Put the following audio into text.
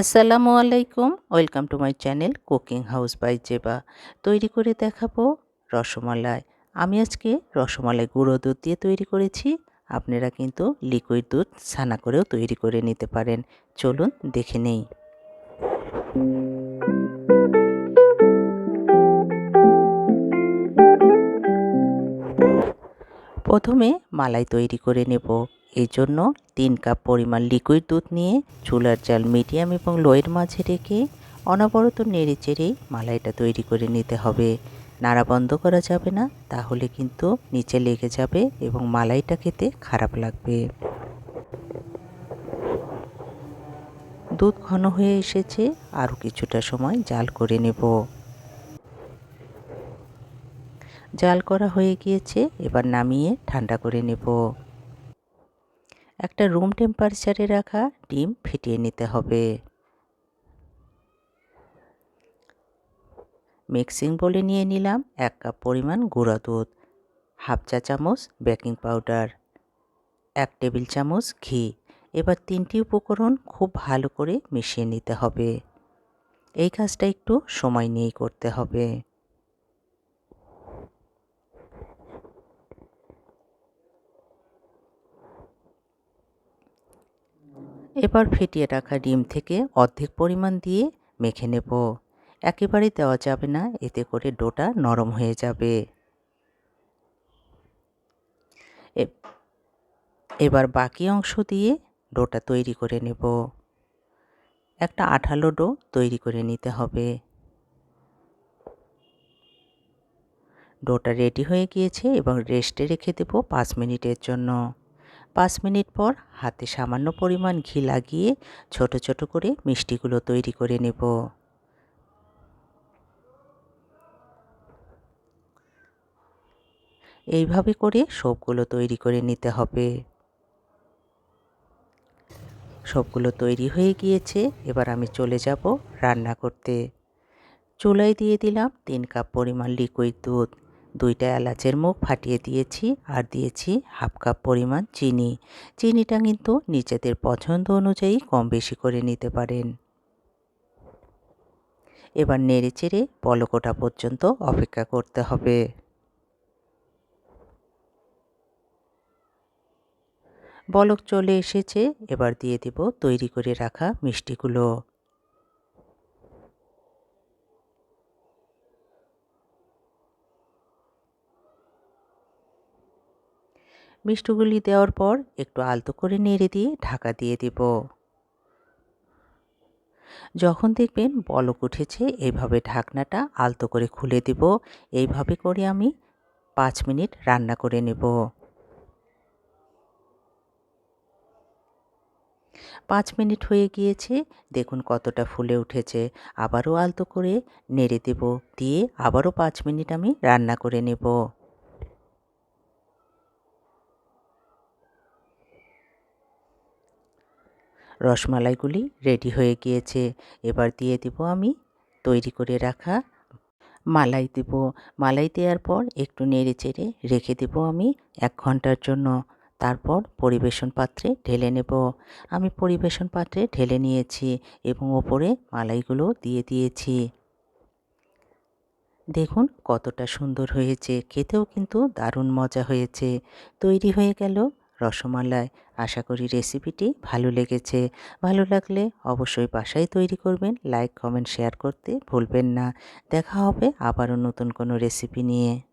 আসসালামু আলাইকুম। Welcome to my channel cooking house by Zeba. তৈরি করে দেখাবো রসমালাই। আমি আজকে রসমালাই গুঁড়ো দুধ দিয়ে তৈরি করেছি। আপনারা কিন্তু লিকুইড দুধ ছানা করেও তৈরি করে নিতে পারেন। চলুন দেখে নেই। প্রথমে মালাই তৈরি করে নেব। জন্য তিন কাপ পরিমাণ লিকুইড দুধ নিয়ে চুলার জাল মিডিয়াম এবং লোয়ের মাঝে রেখে অনবরত নেড়ে চেড়ে মালাইটা তৈরি করে নিতে হবে। নাড়া বন্ধ করা যাবে না, তাহলে কিন্তু নিচে লেগে যাবে এবং মালাইটা খেতে খারাপ লাগবে। দুধ ঘন হয়ে এসেছে, আরও কিছুটা সময় জাল করে নেব। জাল করা হয়ে গিয়েছে, এবার নামিয়ে ঠান্ডা করে নেব। একটা রুম টেম্পারেচারে রাখা ডিম ফেটিয়ে নিতে হবে। মিক্সিং বলে নিয়ে নিলাম এক কাপ পরিমাণ গুঁড়া দুধ, হাফ চা চামচ বেকিং পাউডার, এক টেবিল চামচ ঘি। এবার তিনটি উপকরণ খুব ভালো করে মিশিয়ে নিতে হবে। এই কাজটা একটু সময় নিয়েই করতে হবে। এবার ফেটিয়ে রাখা ডিম থেকে অর্ধেক পরিমাণ দিয়ে মেখে নেব। একেবারে দেওয়া যাবে না, এতে করে ডোটা নরম হয়ে যাবে। এবার বাকি অংশ দিয়ে ডোটা তৈরি করে নেব। একটা আঠালো ডো তৈরি করে নিতে হবে। ডোটা রেডি হয়ে গিয়েছে এবং রেস্টে রেখে দেবো পাঁচ মিনিটের জন্য। পাঁচ মিনিট পর হাতে সামান্য পরিমাণ ঘি লাগিয়ে ছোট ছোট করে মিষ্টিগুলো তৈরি করে নেব। এইভাবে করে সবগুলো তৈরি করে নিতে হবে। সবগুলো তৈরি হয়ে গিয়েছে, এবার আমি চলে যাব রান্না করতে। চুলায় দিয়ে দিলাম তিন কাপ পরিমাণ লিকুইড দুধ। দুইটা এলাচের মুখ ফাটিয়ে দিয়েছি আর দিয়েছি হাফ কাপ পরিমাণ চিনি। চিনিটা কিন্তু নিজেদের পছন্দ অনুযায়ী কম বেশি করে নিতে পারেন। এবার নেড়ে চেড়ে পলকোটা পর্যন্ত অপেক্ষা করতে হবে। বলক চলে এসেছে, এবার দিয়ে দেব তৈরি করে রাখা মিষ্টিগুলো। মিষ্টিগুলি দেওয়ার পর একটু আলতো করে নেড়ে দিয়ে ঢাকা দিয়ে দেব। যখন দেখবেন বলক উঠেছে এইভাবে ঢাকনাটা আলতো করে খুলে দেব। এইভাবে করে আমি পাঁচ মিনিট রান্না করে নেব। পাঁচ মিনিট হয়ে গিয়েছে, দেখুন কতটা ফুলে উঠেছে। আবারও আলতো করে নেড়ে দেব, দিয়ে আবারও পাঁচ মিনিট আমি রান্না করে নেব। রসমালাইগুলি রেডি হয়ে গিয়েছে। এবার দিয়ে দেব আমি তৈরি করে রাখা মালাই দেব। মালাই দেওয়ার পর একটু নেড়ে চেড়ে রেখে দেব আমি এক ঘণ্টার জন্য। তারপর পরিবেশন পাত্রে ঢেলে নেব। আমি পরিবেশন পাত্রে ঢেলে নিয়েছি এবং ওপরে মালাইগুলো দিয়ে দিয়েছি। দেখুন কতটা সুন্দর হয়েছে। খেতেও কিন্তু দারুণ মজা হয়েছে। তৈরি হয়ে গেল রসমালাই। আশা করি রেসিপিটি ভালো লেগেছে। ভালো লাগলে অবশ্যই বাসায় তৈরি করবেন। লাইক কমেন্ট শেয়ার করতে ভুলবেন না। দেখা হবে আবারও নতুন কোনো রেসিপি নিয়ে।